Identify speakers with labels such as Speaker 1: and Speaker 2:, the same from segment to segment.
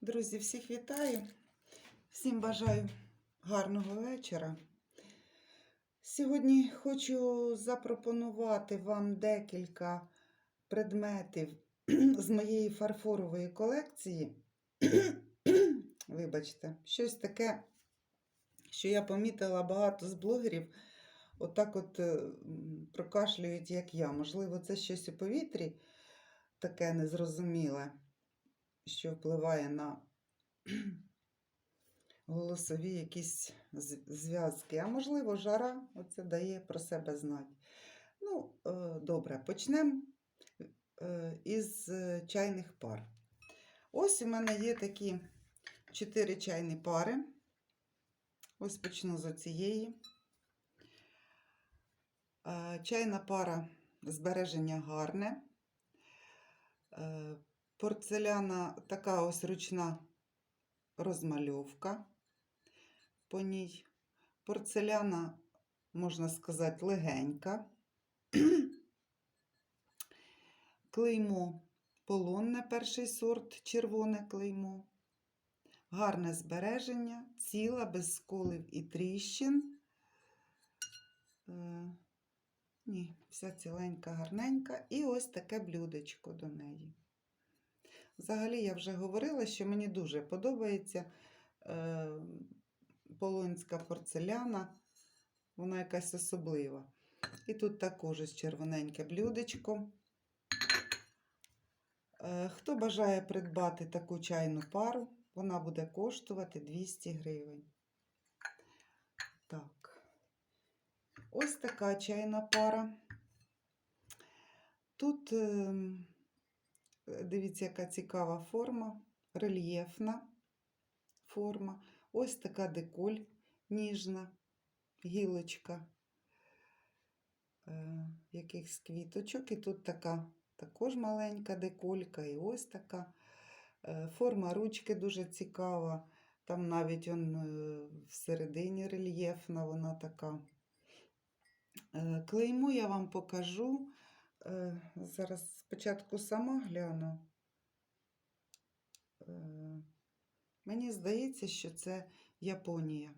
Speaker 1: Друзі, всіх вітаю. Всім бажаю гарного вечора. Сьогодні хочу запропонувати вам декілька предметів з моєї фарфорової колекції. Вибачте, щось таке, що я помітила багато з блогерів. Отак от е, прокашлюють, як я. Можливо, це щось у повітрі таке незрозуміле, що впливає на голосові якісь зв'язки. А можливо, жара оце дає про себе знати. Ну, е, добре, почнемо е, із е, чайних пар. Ось у мене є такі чотири чайні пари. Ось почну з оцієї. Чайна пара збереження гарне. Порцеляна така ось ручна розмальовка по ній. Порцеляна, можна сказати, легенька. Клеймо полонне, перший сорт, червоне клеймо. Гарне збереження, ціла, без сколів і тріщин. Е, ні, вся ціленька, гарненька. І ось таке блюдечко до неї. Взагалі, я вже говорила, що мені дуже подобається е, полонська порцеляна. Вона якась особлива. І тут також ось червоненьке блюдечко. Е, хто бажає придбати таку чайну пару, вона буде коштувати 200 гривень. Так. Ось така чайна пара. Тут, е, дивіться, яка цікава форма, рельєфна форма. Ось така деколь ніжна, гілочка е, якихось квіточок. І тут така також маленька деколька, і ось така. Е, Форма ручки дуже цікава. Там навіть он е, всередині рельєфна, вона така. Е, Клеймо я вам покажу. Е, Зараз спочатку сама гляну. Е, Мені здається, що це Японія.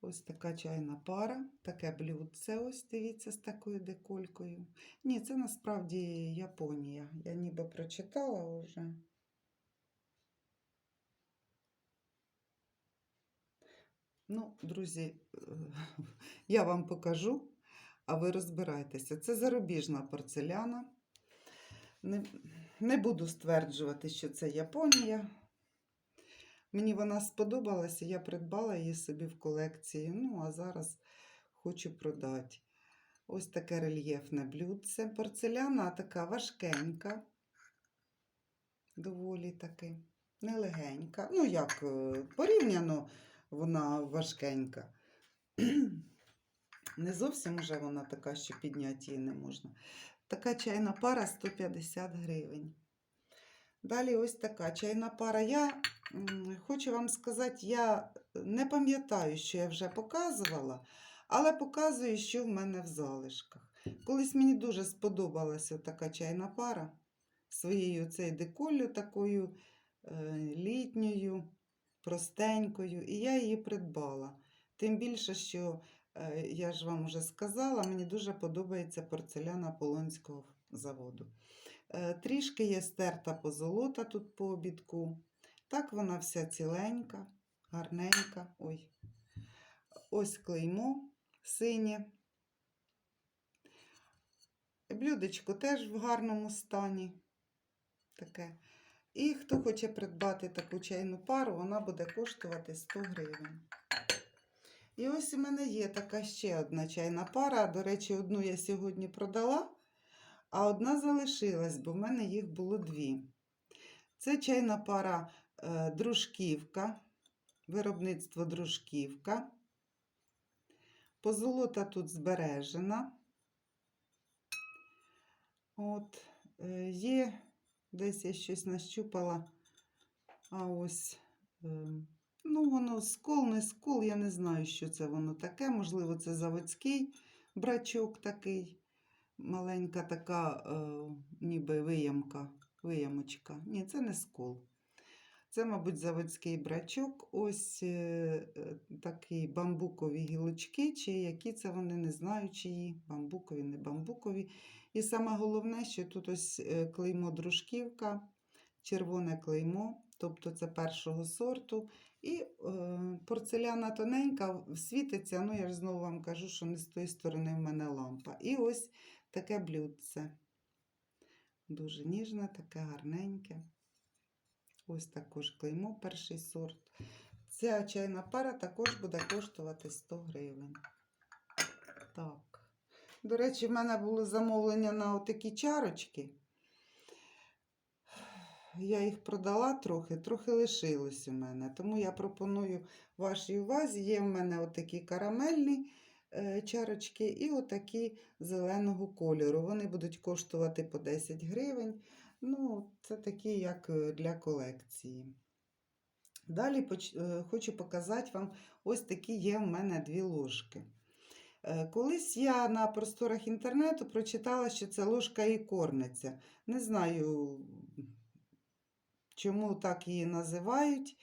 Speaker 1: Ось така чайна пара, таке блюдце, ось дивіться, з такою деколькою. Ні, це насправді Японія. Я ніби прочитала вже. Ну, друзі, е, я вам покажу, а ви розбирайтеся. Це зарубіжна порцеляна. Не, не буду стверджувати, що це Японія. Мені вона сподобалася, я придбала її собі в колекції. Ну, а зараз хочу продати. Ось таке рельєфне блюдце. Порцеляна така важкенька, доволі таки, нелегенька. Ну, як е, порівняно вона важкенька. Не зовсім вже вона така, що підняти її не можна. Така чайна пара 150 гривень. Далі ось така чайна пара. Я хочу вам сказати, я не пам'ятаю, що я вже показувала, але показую, що в мене в залишках. Колись мені дуже сподобалася така чайна пара своєю цей деколлю такою е, літньою, простенькою, і я її придбала. Тим більше, що я ж вам вже сказала, мені дуже подобається порцеляна Полонського заводу. Е, Трішки є стерта позолота тут по обідку. Так вона вся ціленька, гарненька. Ой. Ось клеймо синє. Блюдечко теж в гарному стані. Таке. І хто хоче придбати таку чайну пару, вона буде коштувати 100 гривень. І ось у мене є така ще одна чайна пара. До речі, одну я сьогодні продала, а одна залишилась, бо в мене їх було дві. Це чайна пара е, дружківка, виробництво дружківка. Позолота тут збережена. От, е, є, десь я щось нащупала. А ось, е, ну, воно скол, не скол, я не знаю, що це воно таке. Можливо, це заводський брачок такий. Маленька така, е, ніби виямка, виямочка. Ні, це не скол. Це, мабуть, заводський брачок. Ось е, такі бамбукові гілочки, чи які це вони не знаю, чиї. Бамбукові, не бамбукові. І саме головне, що тут ось е, клеймо дружківка, червоне клеймо, тобто це першого сорту. І е, порцеляна тоненька, світиться, ну я ж знову вам кажу, що не з тої сторони в мене лампа. І ось таке блюдце. Дуже ніжне, таке гарненьке. Ось також клеймо перший сорт. Ця чайна пара також буде коштувати 100 гривень. Так. До речі, в мене було замовлення на отакі чарочки. Я їх продала трохи, трохи лишилось у мене. Тому я пропоную вашій увазі. Є в мене отакі карамельні е, чарочки і отакі зеленого кольору. Вони будуть коштувати по 10 гривень. Ну, це такі, як е, для колекції. Далі е, хочу показати вам ось такі є в мене дві ложки. Колись я на просторах інтернету прочитала, що це ложка і корниця. Не знаю, чому так її називають.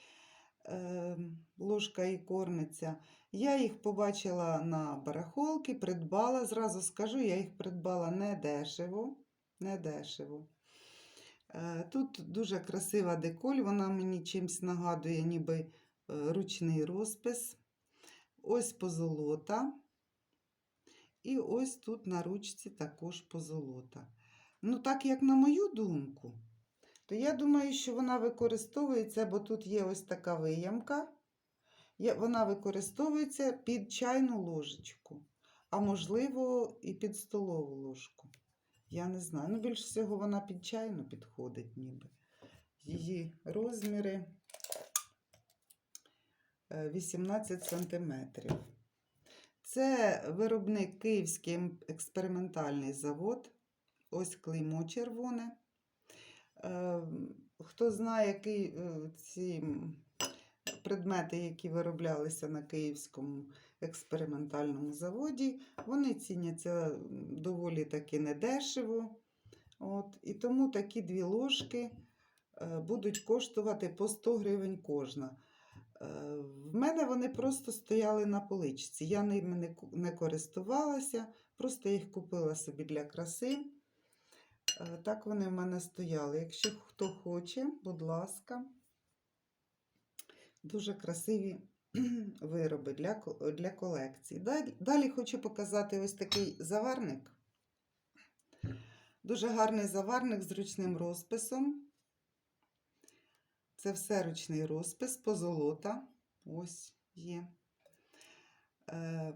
Speaker 1: е, Ложка і корниця. Я їх побачила на барахолки, придбала. Зразу скажу, я їх придбала не дешево. Не. Е, Тут дуже красива деколь, вона мені чимось нагадує, ніби е, ручний розпис. Ось позолота. І ось тут на ручці також позолота. Ну, так як на мою думку, то я думаю, що вона використовується, бо тут є ось така виямка. Вона використовується під чайну ложечку, а можливо, і під столову ложку. Я не знаю. Ну, більш всього вона під чайну підходить, ніби. Її розміри е, 18 сантиметрів. Це виробник Київський експериментальний завод. Ось клеймо червоне. Е, Хто знає, які е, ці предмети, які вироблялися на Київському експериментальному заводі, вони ціняться доволі таки недешево. От, і тому такі дві ложки е, будуть коштувати по 100 гривень кожна. Е, В мене вони просто стояли на поличці. Я ними не користувалася, просто їх купила собі для краси. Е, Так вони в мене стояли. Якщо хто хоче, будь ласка, дуже красиві вироби для, для колекції. Далі, хочу показати ось такий заварник. Дуже гарний заварник з ручним розписом. Це все ручний розпис, позолота. Ось є. Е,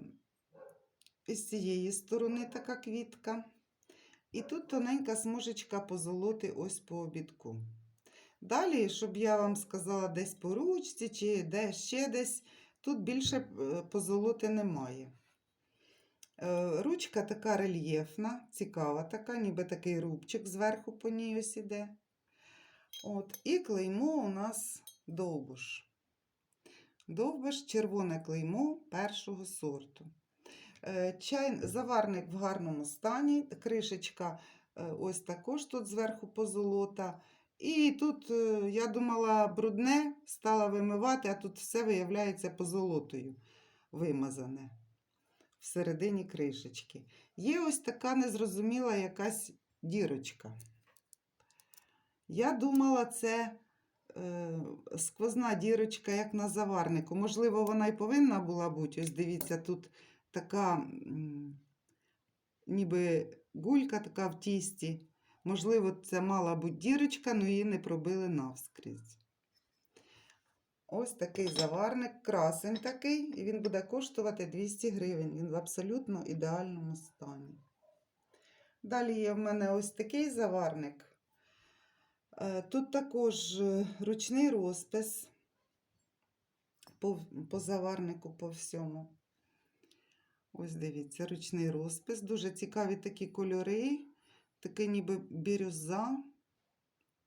Speaker 1: з цієї сторони така квітка. І тут тоненька смужечка позолоти ось по обідку. Далі, щоб я вам сказала, десь по ручці чи де ще десь, тут більше е, позолоти немає. Е, Ручка така рельєфна, цікава така, ніби такий рубчик зверху по ній ось іде. От, і клеймо у нас довбуш. Довбуш червоне клеймо першого сорту. Е, Чай, заварник в гарному стані, кришечка е, ось також тут зверху позолота. І тут е, я думала брудне, стала вимивати, а тут все виявляється позолотою вимазане всередині кришечки. Є ось така незрозуміла якась дірочка. Я думала, це е, сквозна дірочка, як на заварнику. Можливо, вона й повинна була бути. Ось дивіться, тут така ніби гулька така в тісті. Можливо, це мала бути дірочка, але її не пробили навскрізь. Ось такий заварник, красень такий, і він буде коштувати 200 гривень. Він в абсолютно ідеальному стані. Далі є в мене ось такий заварник. Е, Тут також е, ручний розпис по, по заварнику, по всьому. Ось дивіться, ручний розпис. Дуже цікаві такі кольори. Таке ніби бірюза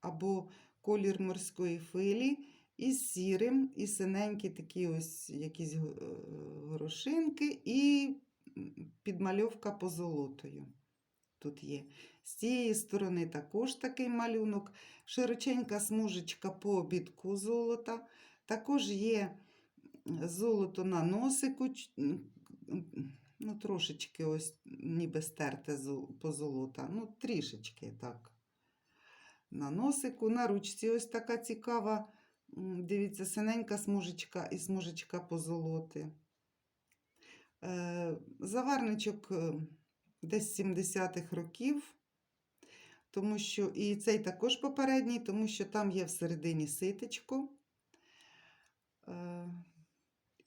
Speaker 1: або колір морської филі. І сірим, і синенькі такі ось якісь е, горошинки, і підмальовка позолотою. тут є. З цієї сторони також такий малюнок, широченька смужечка по обідку золота. Також є золото на носику, ну, трошечки ось ніби стерте зо- позолота, ну, трішечки так. На носику, на ручці ось така цікава. Дивіться, синенька смужечка і смужечка позолоти. Е, Заварничок е, десь 70-х років, тому що і цей також попередній, тому що там є всередині ситечко.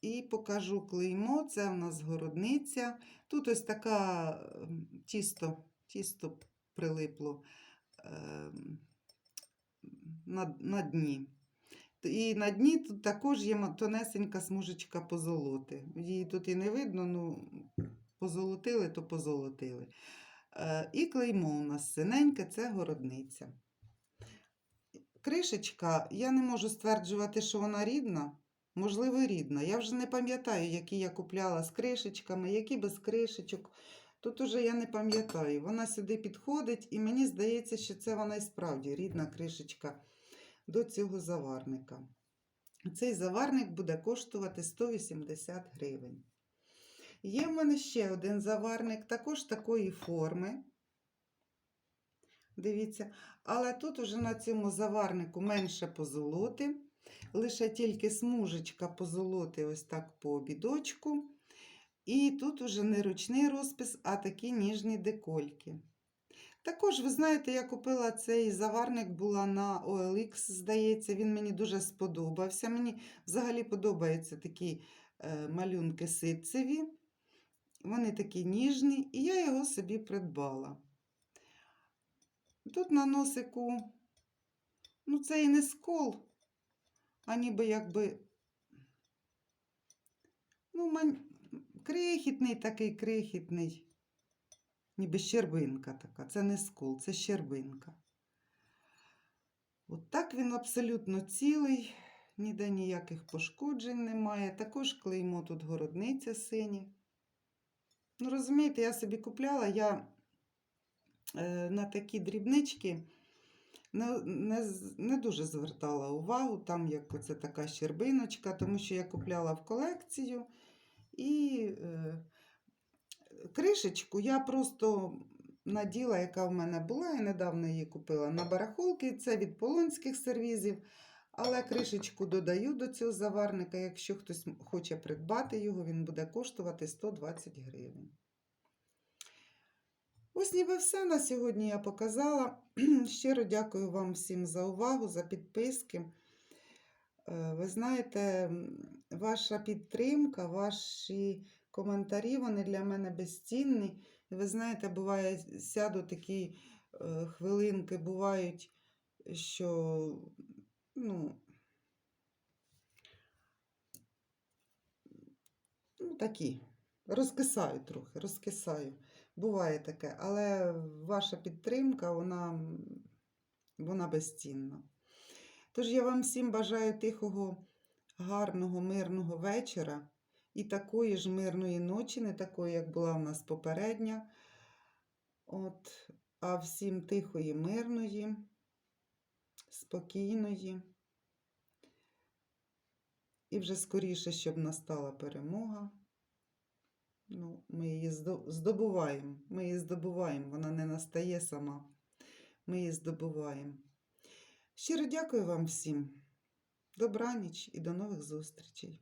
Speaker 1: І покажу клеймо, це у нас городниця. Тут ось така е, тісто, тісто прилипло е, на, на дні. І на дні тут також є тонесенька смужечка позолоти. Її тут і не видно, ну позолотили, то позолотили. Е, І клеймо у нас синеньке, це городниця. Кришечка, я не можу стверджувати, що вона рідна. Можливо, рідна. Я вже не пам'ятаю, які я купляла з кришечками, які без кришечок. Тут уже я не пам'ятаю. Вона сюди підходить, і мені здається, що це вона і справді рідна кришечка до цього заварника. Цей заварник буде коштувати 180 гривень. Є в мене ще один заварник, також такої форми. Дивіться, але тут уже на цьому заварнику менше позолоти. Лише тільки смужечка позолоти ось так по обідочку. І тут уже не ручний розпис, а такі ніжні декольки. Також, ви знаєте, я купила цей заварник, була на OLX, здається, він мені дуже сподобався. Мені взагалі подобаються такі е, малюнки ситцеві. Вони такі ніжні, і я його собі придбала. Тут на носику, ну це і не скол, а ніби якби, ну, мань... крихітний такий крихітний, ніби щербинка така. Це не скол, це щербинка. От так він абсолютно цілий, ніде ніяких пошкоджень немає. Також клеймо тут городниця синє. Ну, розумієте, я собі купляла, я е, на такі дрібнички не, не, не дуже звертала увагу, там як оце така щербиночка, тому що я купляла в колекцію. І е, кришечку я просто наділа, яка в мене була, я недавно її купила на барахолки. Це від полонських сервізів. Але кришечку додаю до цього заварника. Якщо хтось хоче придбати його, він буде коштувати 120 гривень. Ось ніби все на сьогодні я показала. Щиро дякую вам всім за увагу, за підписки. Е, Ви знаєте, ваша підтримка, ваші коментарі, вони для мене безцінні. Ви знаєте, буває, сяду такі е, хвилинки, бувають, що ну, ну такі, розкисаю трохи, розкисаю. Буває таке, але ваша підтримка, вона, вона безцінна. Тож я вам всім бажаю тихого, гарного, мирного вечора і такої ж мирної ночі, не такої, як була в нас попередня. От, а всім тихої, мирної, спокійної. І вже скоріше, щоб настала перемога. Ну, ми її здобуваємо. Ми її здобуваємо. Вона не настає сама. Ми її здобуваємо. Щиро дякую вам всім. Добраніч і до нових зустрічей.